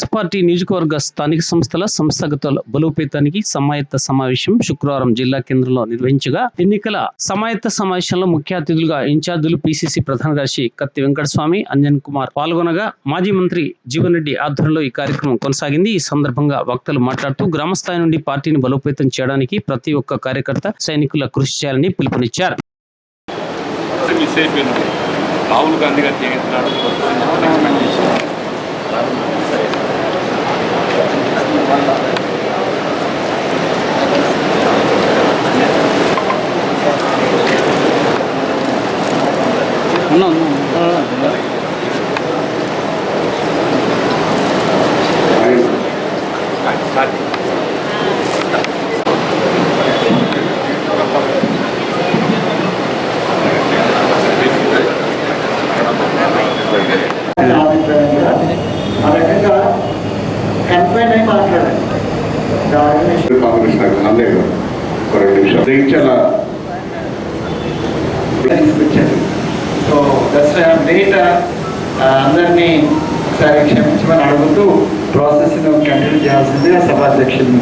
Congress party నియోజకవర్గ స్థానిక సంస్థల సంస్థాగత బలోపేతానికి సమాయత్త సమావేశం శుక్రవారం జిల్లా కేంద్రంలో నిర్వహించగా ఎన్నికల సమాయత్త సమావేశంలో ముఖ్య అతిథులుగా ఇన్ఛార్జీలు పిసిసి ప్రధాన కార్యదర్శి కత్తి వెంకటస్వామి అంజన్ కుమార్ పాల్గొనగా మాజీ మంత్రి జీవన్ రెడ్డి ఆధ్వర్యంలో ఈ కార్యక్రమం కొనసాగింది. ఈ సందర్భంగా వక్తలు మాట్లాడుతూ గ్రామస్థాయి నుండి పార్టీని బలోపేతం చేయడానికి ప్రతి ఒక్క కార్యకర్త సైనికుల కృషి చేయాలని పిలుపునిచ్చారు. రాహుల్ గాంధీ గారు చేయించినాడు ఎక్స్పెక్ట్ చేసిన ఆ రకంగా కన్ఫైన్ అయి మాట్లాడాలి దాని కాంగ్రెస్ నాకు అందే ఒక రెండు నిమిషాలు సో దట్స్ లేట్ uh, అందరినీ ఒకసారి క్షమించమని అడుగుతూ ప్రాసెస్ను కంటిన్యూ చేయాల్సిందిగా సభాధ్యక్షుని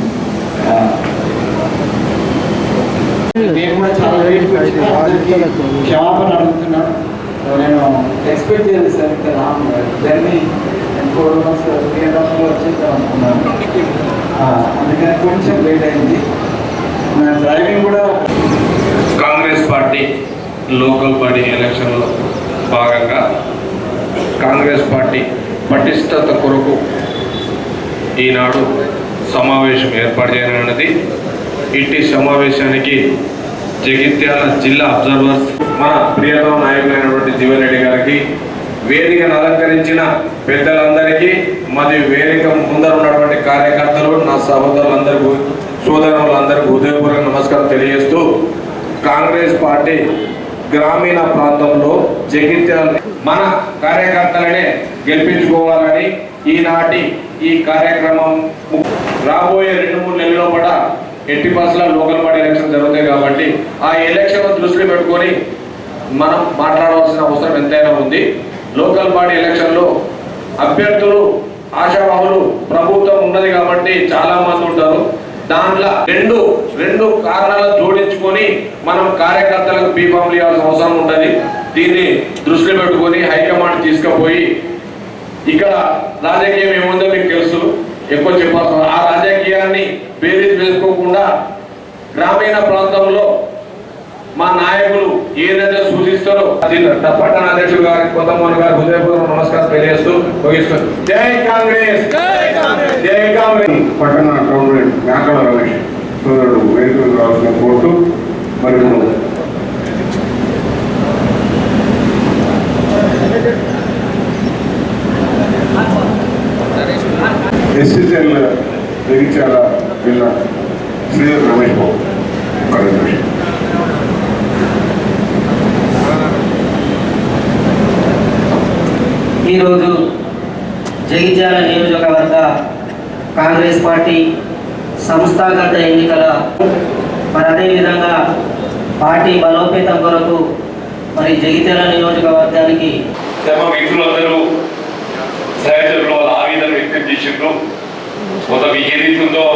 నేను కూడా చాలా లేట్ వచ్చిన క్షమాపణ అడుగుతున్నాను నేను ఎక్స్పెక్ట్ చేయలేదు సార్ ఇంత రాము journey four months three and half వచ్చేద్దాం అనుకున్నాను. అందుకని కొంచెం లేట్ అయింది. నా డ్రైవింగ్ కూడా కాంగ్రెస్ పార్టీ లోకల్ బాడీ ఎలక్షన్లో భాగంగా కాంగ్రెస్ పార్టీ పటిష్టత కొరకు ఈనాడు సమావేశం ఏర్పాటు చేయనున్నది. ఇట్టి సమావేశానికి జగిత్యాల జిల్లా అబ్జర్వర్స్ మన ప్రియతమ నాయకులైనటువంటి జీవన్ రెడ్డి గారికి వేదికను అలంకరించిన పెద్దలందరికీ మరియు వేదిక ముందర ఉన్నటువంటి కార్యకర్తలు నా సహోదరులందరికీ సోదరులందరికీ హృదయపూర్వక నమస్కారం తెలియజేస్తూ కాంగ్రెస్ పార్టీ గ్రామీణ ప్రాంతంలో జగిత్యాల మన కార్యకర్తలనే గెలిపించుకోవాలని ఈనాటి ఈ కార్యక్రమం రాబోయే రెండు మూడు నెలల్లో కూడా ఎట్టి బస్సుల లోకల్ పార్టీ ఎలక్షన్ జరుగుతాయి కాబట్టి ఆ ఎలక్షన్ దృష్టిలో పెట్టుకొని మనం మాట్లాడవలసిన అవసరం ఎంతైనా ఉంది. లోకల్ బాడీ ఎలక్షన్లో అభ్యర్థులు ఆశావాహులు ప్రభుత్వం ఉన్నది కాబట్టి చాలా మంది ఉంటారు. దాంట్లో రెండు రెండు కారణాలు జోడించుకొని మనం కార్యకర్తలకు బీఫామ్ ఇవ్వాల్సిన అవసరం ఉంటుంది. దీన్ని దృష్టిలో పెట్టుకొని హైకమాండ్ తీసుకుపోయి ఇక్కడ రాజకీయం ఏముందో మీకు తెలుసు. ఎక్కువ చెప్పాల్సిన ఆ రాజకీయాన్ని బేరీజ్ వేసుకోకుండా గ్రామీణ ప్రాంతంలో మా నాయకులు అది పట్టణ అధ్యక్షుడు గారికి కొత్తమోహన్ గారు హృదయపూర్వక నమస్కారం తెలియజేస్తూ ముగిస్తున్నాను జై కాంగ్రెస్! జై కాంగ్రెస్! పట్టణ గవర్నమెంట్ వ్యాకరణ రమేష్ సోదరుడు వేదికలకు రావాల్సిన కోరుతూ మరి ఇప్పుడు ఎస్ఎస్ఎల్ జగిత్యాల జిల్లా శ్రీధర్ రమేష్ బాబు. ఒక రెండు ఈరోజు జగిత్యాల నియోజకవర్గ కాంగ్రెస్ పార్టీ సంస్థాగత ఎన్నికల మరి అదేవిధంగా పార్టీ బలోపేతం కొరకు మరి జగిత్యాల నియోజకవర్గానికి తమ మిత్రులందరూ సహచరులు వాళ్ళ ఆవేదన వ్యక్తం చేసిండ్రు. కొంత మీకు ఏదైతుందో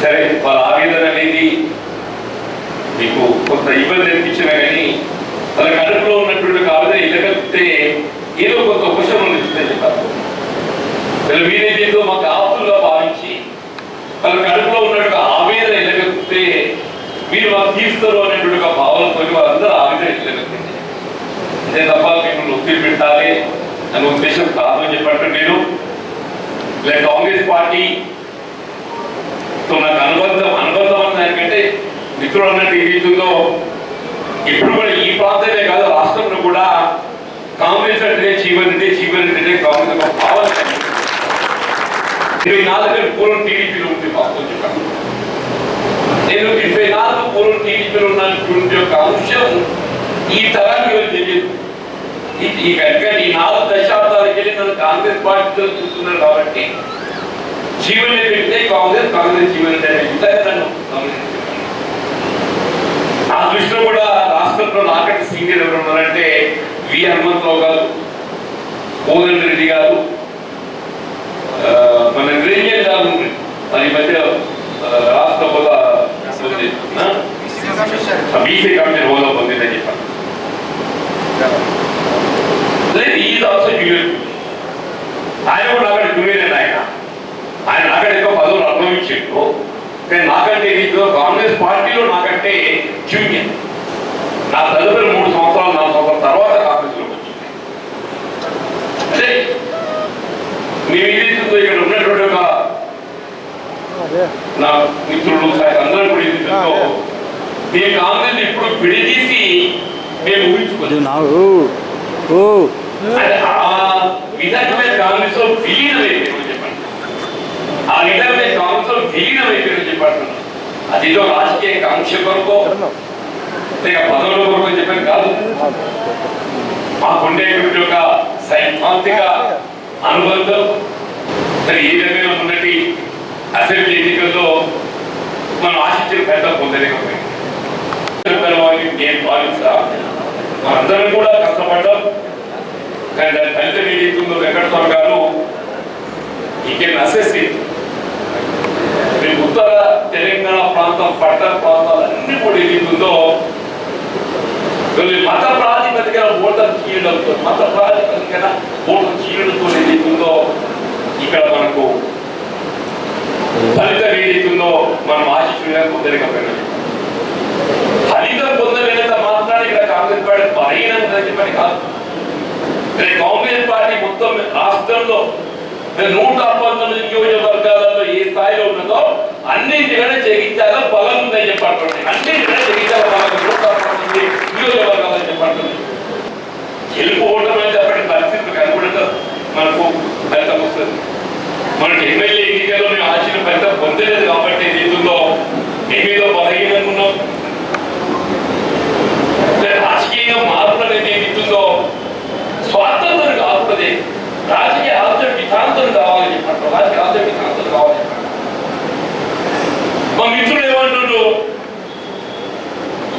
సరే వాళ్ళ ఆవేదన అనేది మీకు కొంత ఇబ్బంది అనిపించినా కానీ వాళ్ళ కడుపులో ఉన్నటువంటి ఒక ఆవేదన ఏదో కొంత ఉపశమనం ఇస్తుందని చెప్పారు. వీళ్ళు మీరేదేదో మాకు ఆపులుగా భావించి వాళ్ళ కడుపులో ఉన్నటువంటి ఆవేదన ఇళ్ళగలిపితే మీరు మాకు తీస్తారు అనేటువంటి ఒక భావనతో వాళ్ళందరూ ఆవేదన ఇళ్ళగలిపింది అదే తప్ప మిమ్మల్ని ఒత్తిడి పెట్టాలి అనే ఉద్దేశం కాదని చెప్పట్టు నేను. లేక కాంగ్రెస్ పార్టీ తో నాకు అనుబంధం అనుబంధం అన్న దానికంటే మిత్రులు అన్నట్టు ఏదైతుందో ఇప్పుడు కూడా ఈ ప్రాంతమే కాదు రాష్ట్రంలో కూడా కాంగ్రెస్ అంటే జీవన్ అంటే జీవన్ రెడ్డి అంటే కాంగ్రెస్ ఒక భావన ఇరవై నాలుగు పూర్వం టీడీపీలో ఉంది వాస్తవం చెప్పండి నేను ఇరవై నాలుగు పూర్వం టీడీపీలో ఉన్నటువంటి ఒక అంశం ఈ తరానికి తెలియదు. ఈ- కనుక ఈ నాలుగు దశాబ్దాలకి వెళ్ళి నన్ను కాంగ్రెస్ పార్టీతో చూస్తున్నారు కాబట్టి జీవన పెడితే కాంగ్రెస్ కాంగ్రెస్ జీవన రెడ్డి అనే నన్ను గమనించారు. దృష్టిలో కూడా రాష్ట్రంలో నాకంటే సీనియర్ ఎవరు ఉన్నారంటే వి హనుమంతరావు గారు కోదండ రెడ్డి గారు మన నిరంజన్ గారు మరి మధ్య రాష్ట్ర హోదా బీసీ కమిషన్ హోదా పొందిందని చెప్పాను లేదు ఈజ్ ఆల్సో జూనియర్ ఆయన కూడా నాకంటే జూనియర్ ఆయన ఆయన నాకంటే పదవులు అనుభవించిండు. కానీ నాకంటే ఇది కాంగ్రెస్ పార్టీలో నాకంటే జూనియర్ నా తదుపరి మూడు సంవత్సరాలు నాలుగు సంవత్సరాల తర్వాత కాంగ్రెస్లోకి వచ్చింది. అంటే మేము ఏదైతుందో ఇక్కడ ఉన్నటువంటి ఒక నా మిత్రులు అందరూ కూడా ఏదైతుందో మేము కాంగ్రెస్ ఇప్పుడు విడదీసి మేము ఊహించుకోలేదు. విధంగా కాంగ్రెస్లో విలీనం అయిపోయింది చెప్పండి. ఆ విధంగా కాంగ్రెస్లో విలీనం అదిలో రాజకీయ కాంక్ష కొరకు లేక పదవుల కొరకు అని చెప్పని కాదు. మాకుండేటువంటి ఒక సైద్ధాంతిక అనుబంధం. మరి ఈ విధంగా ఉన్నటి అసెంబ్లీ ఎన్నికల్లో మనం ఆశించిన పెద్ద పొందలేకపోయింది నేను భావిస్తా. మనందరం కూడా కష్టపడ్డాం. కానీ దాని ఫలితం ఏదైతుందో వెంకటస్వామి గారు ఈ కెన్ అసెస్ ఉత్తర తెలంగాణ ప్రాంతం పట్టణ ప్రాంతాలు అన్ని కూడా ఏదైతుందో మత ప్రాతిపదికన ఓటర్ చీయడంతో మత ప్రాతిపదికన ఓటర్ చీయడంతో ఏదైతుందో ఇక్కడ మనకు ఫలితం ఏదైతుందో మనం ఆశించడం పొందలేకపోయినా ఫలితం పొందలేనంత మాత్రాన్ని ఇక్కడ కాంగ్రెస్ పార్టీ బలహీనంగా పని కాదు. కాంగ్రెస్ పార్టీ మొత్తం రాష్ట్రంలో నూట పంతొమ్మిది నియోజకవర్గాలలో ఏ స్థాయిలో ఉన్నదో అన్నింటి అన్నింటికంటే జగించాల బలం ఉందని చెప్పండి అన్నింటికంటే జగించాల బలం ఉంది. నూట పంతొమ్మిది అని చెప్పండి గెలుపు ఓటమి పరిస్థితులకు అనుగుణంగా మనకు ఫలితం వస్తుంది. మనకి ఎమ్మెల్యే ఎన్నికల్లో మేము ఆశించిన ఫలితం పొందలేదు కాబట్టి రీతుల్లో మేమేదో బలహీనంగా ఉన్నాం రాజకీయ మార్పు అనేది ఏమిస్తుందో స్వాతంత్రం కాకపోతే రాజకీయ ఆలోచన విధాంతం కావాలని చెప్పండి రాజకీయ ఆలోచన విధాంతం కావాలని చెప్పండి మా మిత్రుడు ఏమంటుండ్రు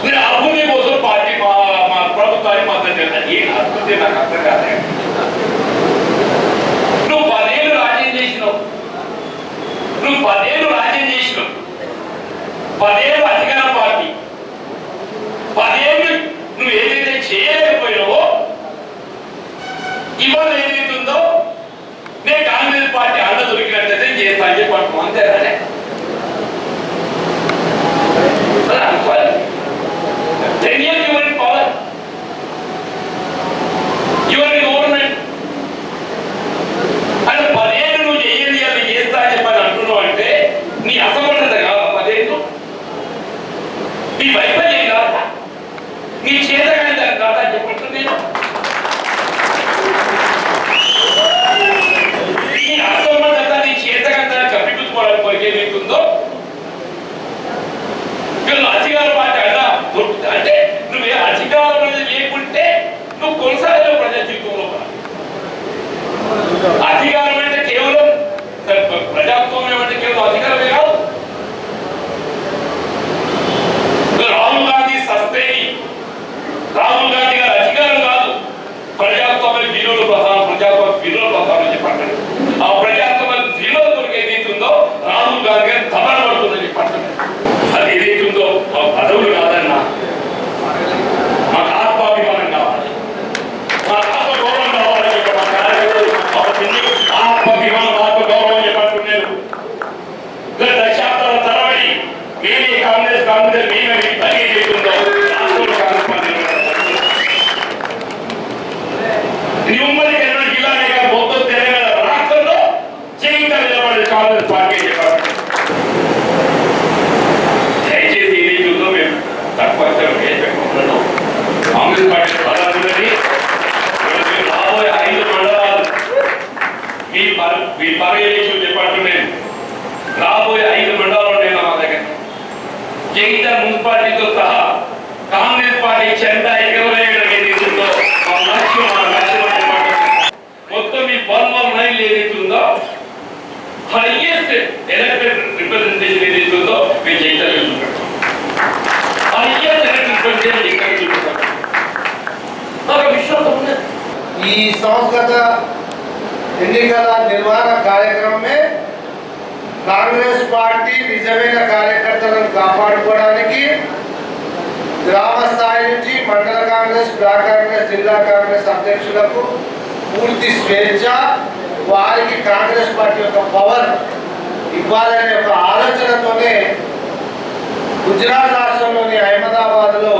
నేను అభివృద్ధి కోసం పార్టీ మా మా ప్రభుత్వాన్ని మద్దతు చేస్తాను చెప్తే నాకు అర్థం కాదు నువ్వు పదేళ్ళు రాజ్యం చేసినావు. నువ్వు పదేళ్ళు రాజ్యం చేసినావు. పదేళ్ళు అధికార పార్టీ పదేళ్ళు నువ్వు ఏదైతే చేయలేకపోయినావో ఇవాళ ఏదైతుందో నేను కాంగ్రెస్ పార్టీ అండ దొరికినట్లయితే చేస్తా అని చెప్పి అంటున్నావు. అంతేనా Ten years you were in power. You were in government. అంటే పదేళ్ళు నువ్వు చెయ్యండి అని చేస్తా అని చెప్పని అంటున్నావు అంటే నీ అసమర్థత కాదా పదేళ్ళు నీ వైఫల్యం కాదా నీ చేతగాని దాన్ని కాదా అని చెప్పండి నేను నీ అసమర్థత నీ చేతగాని దాన్ని కప్పిపుచ్చుకోవడానికి కొరకు ఏదైతుందో వీళ్ళు అధికార పార్టీ అన్నా దొరుకుతుంది అంటే నువ్వు ఏ అధికారం అనేది లేకుంటే నువ్వు కొనసాగలేవు ప్రజా జీవితంలో కూడా. అధికారం అంటే కేవలం సరే, ప్రజాస్వామ్యం అంటే కేవలం అధికారమే కాదు రాహుల్ గాంధీ సస్తేని రాహుల్ గాంధీ గారి అధికారం కాదు ప్రజాస్వామ్య విలువలు ప్రధానం ప్రజాస్వామ్య విలువల ప్రధానం చెప్పండి ఆ ప్రజాస్వామ్య విలువల కొరకు ఏదైతుందో రాహుల్ గాంధీ గారి దమన పడుతుందని చెప్పండి. అది ఏదైతుందో ఆ పదవులు కాదన్నా. మాకు ఆత్మాభిమానం కావాలి. మా ఆత్మగౌరవం కావాలని చెప్పండి. మా కార్యకర్తలు, మా ఆత్మాభిమానం ఆత్మగౌరవం చెప్పంటున్నారు. దశాబ్దాల తరబడి మేమే కాంగ్రెస్ కాంగ్రెస్ మేమే పని చేస్తుందో రాష్ట్రంలో కాంగ్రెస్ పార్టీ ఇది ఎన్నో జిల్లా లేక మొత్తం తెలంగాణ రాష్ట్రంలో జీవితం నిలబడి కాంగ్రెస్ పార్టీ దయచేసి ఈ రీతిలో మేము తక్కువ అంచనా వేయకపోతున్నాను కాంగ్రెస్ పార్టీ ప్రధానమంత్రి రాబోయే ఐదు మండలాలు మీ పర్ మీ పర్యవేక్షణ డిపార్ట్మెంట్ నేను రాబోయే ఐదు మండలాలు ఉన్నాయి మా దగ్గర. జగిత మున్సిపాలిటీతో సహా కాంగ్రెస్ పార్టీ చెందా ఎగరవేయడం ఏదైతుందో మా లక్ష్యం మా లక్ష్యం అన్నమాట మొత్తం ఈ వన్ వన్ నైన్ ఏదైతుందో హైయెస్ట్ ఎలక్టెడ్ రిప్రజెంటేషన్ ఏదైతుందో మీ జగిత హైయెస్ట్ ఎలక్టెడ్ రిప్రజెంటేషన్ ఇక్కడ చూపిస్తాం నాకు విశ్వాసం ఉన్నది ఈ సంస్కృత ఎన్నికల నిర్వహణ కార్యక్రమమే కాంగ్రెస్ పార్టీ నిజమైన కార్యకర్తలను కాపాడుకోవడానికి గ్రామ స్థాయి నుంచి మండల కాంగ్రెస్ బ్లాక్ కాంగ్రెస్ జిల్లా కాంగ్రెస్ అధ్యక్షులకు పూర్తి స్వేచ్ఛ వారికి కాంగ్రెస్ పార్టీ యొక్క పవర్ ఇవ్వాలనే ఒక ఆలోచనతోనే గుజరాత్ రాష్ట్రంలోని అహ్మదాబాద్లో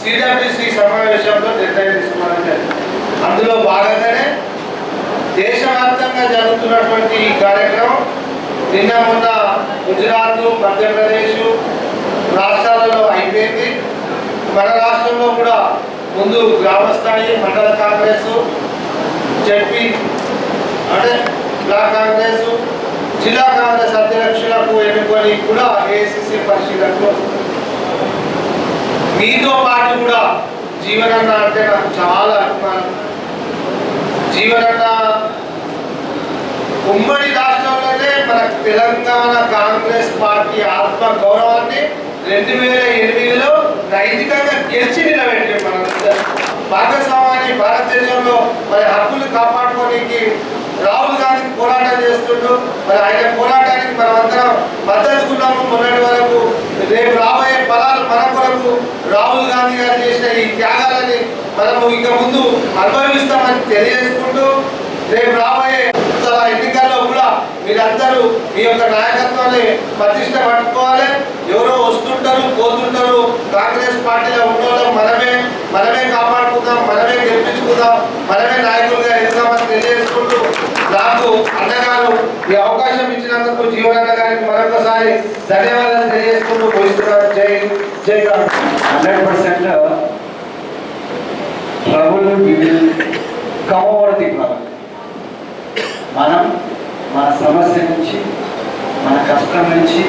సిడబ్ల్యూసి సమావేశంలో నిర్ణయం తీసుకున్నారని అందులో భాగంగానే దేశవ్యాప్తంగా జరుగుతున్నటువంటి ఈ కార్యక్రమం నిన్న మొన్న గుజరాత్ మధ్యప్రదేశ్ రాష్ట్రాలలో అయిపోయింది. మన రాష్ట్రంలో కూడా ముందు గ్రామస్థాయి మండల కాంగ్రెస్ జడ్పీ అంటే బ్లాక్ కాంగ్రెస్ జిల్లా కాంగ్రెస్ అధ్యక్షులకు ఎన్నుకొని కూడా ఏఐసిసి పరిశీలనకు వస్తుంది మీతో పాటు కూడా జీవనన్న అంటే నాకు చాలా అభిమానం. జీవనన్న ఉమ్మడి రాష్ట్రంలోనే మన తెలంగాణ కాంగ్రెస్ పార్టీ ఆత్మ గౌరవాన్ని రెండు వేల ఎనిమిదిలో నైతికంగా గెలిచి నిలబెట్టే మన భాగస్వామ్యాన్ని భారతదేశంలో మరి హక్కులు కాపాడుకోనికి రాహుల్ గాంధీ పోరాటం చేస్తుండు. మరి ఆయన పోరాటానికి మనమందరం మద్దతుకున్నాము. మొన్నటి వరకు రేపు రాబోయే ఫలాలు మన కొరకు రాహుల్ గాంధీ గారు చేసిన ఈ త్యాగాలని మనము ఇక ముందు అనుభవిస్తామని తెలియజేసుకుంటూ రేపు రాబోయే ఎన్నికల్లో కూడా మీరందరూ మీ యొక్క నాయకత్వాన్ని ప్రతిష్ట పట్టుకోవాలి. ఎవరో వస్తుంటారు పోతుంటారు. కాంగ్రెస్ పార్టీలో ఉండడం మనమే. మనమే కాపాడుకుందాం మనమే గెలిపించుకుందాం మనమే నాయకులుగా ఎదుగుదాం నాకు అన్నగారు ఈ అవకాశం ఇచ్చినందుకు జీవనన్న గారికి మరొకసారి ధన్యవాదాలు తెలియజేసుకుంటూ పోయిస్తున్నాను జై జై హండ్రెడ్ పర్సెంట్ ప్రభులు కమ్ మనం మన సమస్య నుంచి మన కష్టం నుంచి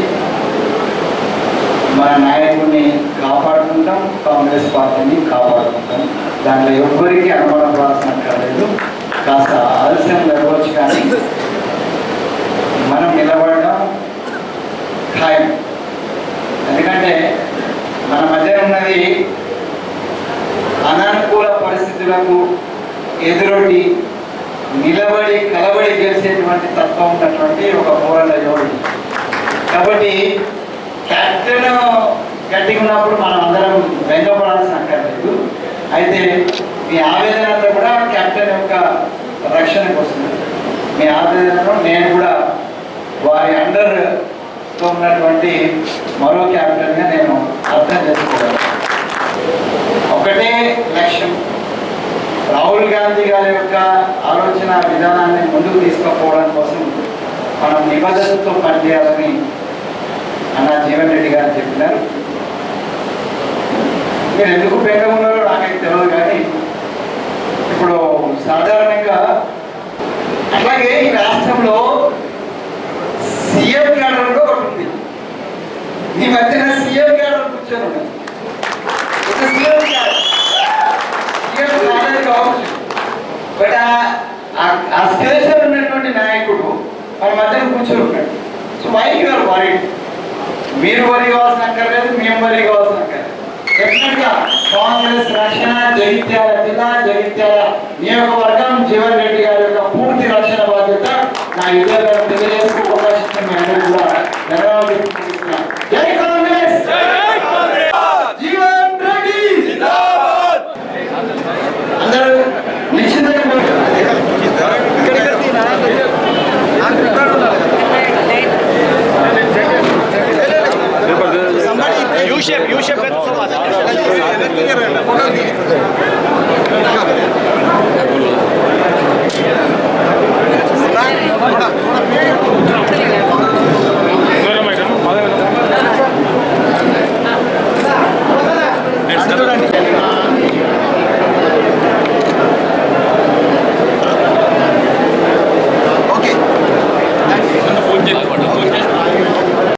మన నాయకుడిని కాపాడుకుంటాం కాంగ్రెస్ పార్టీని కాపాడుకుంటాం. దాంట్లో ఎవ్వరికీ అనుమానం పడాల్సిన కాలేదు కాస్త ఆలస్యం జరగవచ్చు కానీ మనం నిలబడడం ఖాయం. ఎందుకంటే మన మధ్య ఉన్నది అనానుకూల పరిస్థితులకు ఎదురొడ్డి నిలబడి కలబడి గెలిచేటువంటి తత్వం ఉన్నటువంటి ఒక పోరాట యోగుడు కాబట్టి కెప్టెన్ గట్టిగా ఉన్నప్పుడు మనం అందరం వెంగపడాల్సిన అక్కర్లేదు. అయితే మీ ఆవేదన అంతా కూడా కెప్టెన్ యొక్క రక్షణకు వస్తుంది మీ ఆధ్వర్యంలో నేను కూడా వారి అండర్తో ఉన్నటువంటి మరో క్యాపిటల్గా నేను అర్థం చేసుకోగలను. ఒకటే లక్ష్యం. రాహుల్ గాంధీ గారి యొక్క ఆలోచన విధానాన్ని ముందుకు తీసుకుపోవడం కోసం మనం నిబద్ధతతో పనిచేయాలని అన్న జీవన్ రెడ్డి గారు చెప్పినారు. మీరు ఎందుకు బెంగ ఉన్నారో నాకైతే తెలియదు కానీ ఇప్పుడు సాధారణంగా అలాగే ఈ రాష్ట్రంలో సీఎం క్యాడర్ కూడా ఒకటి ఉంది. ఈ మధ్యన సీఎం క్యాడర్ కూర్చొని సీఎం క్యాడర్ సీఎం క్యాడర్ కావచ్చు. బట్ ఆ స్టేషన్ ఉన్నటువంటి నాయకుడు మన మధ్యన కూర్చొని ఉన్నాడు. So why you're worry? మీరు వరి కావాల్సిన అక్కర్లేదు మేము వరి కావాల్సిన అక్కర్లేదు. డెఫినెట్గా కాంగ్రెస్ రక్షణ జగిత్యాల జిల్లా జగిత్యాల నియోజకవర్గం జీవన్ రెడ్డి గారి యొక్క పూర్తి రక్షణ బాధ్యత నా ఇద్దరు తెలియజేస్తూ అవకాశం మీ అందరికీ కూడా ధన్యవాదాలు తెలియజేస్తున్నాను. జై కాంగ్రెస్! జీవన్ రెడ్డి! అందరూ నిశ్చితంగా యూ షేప్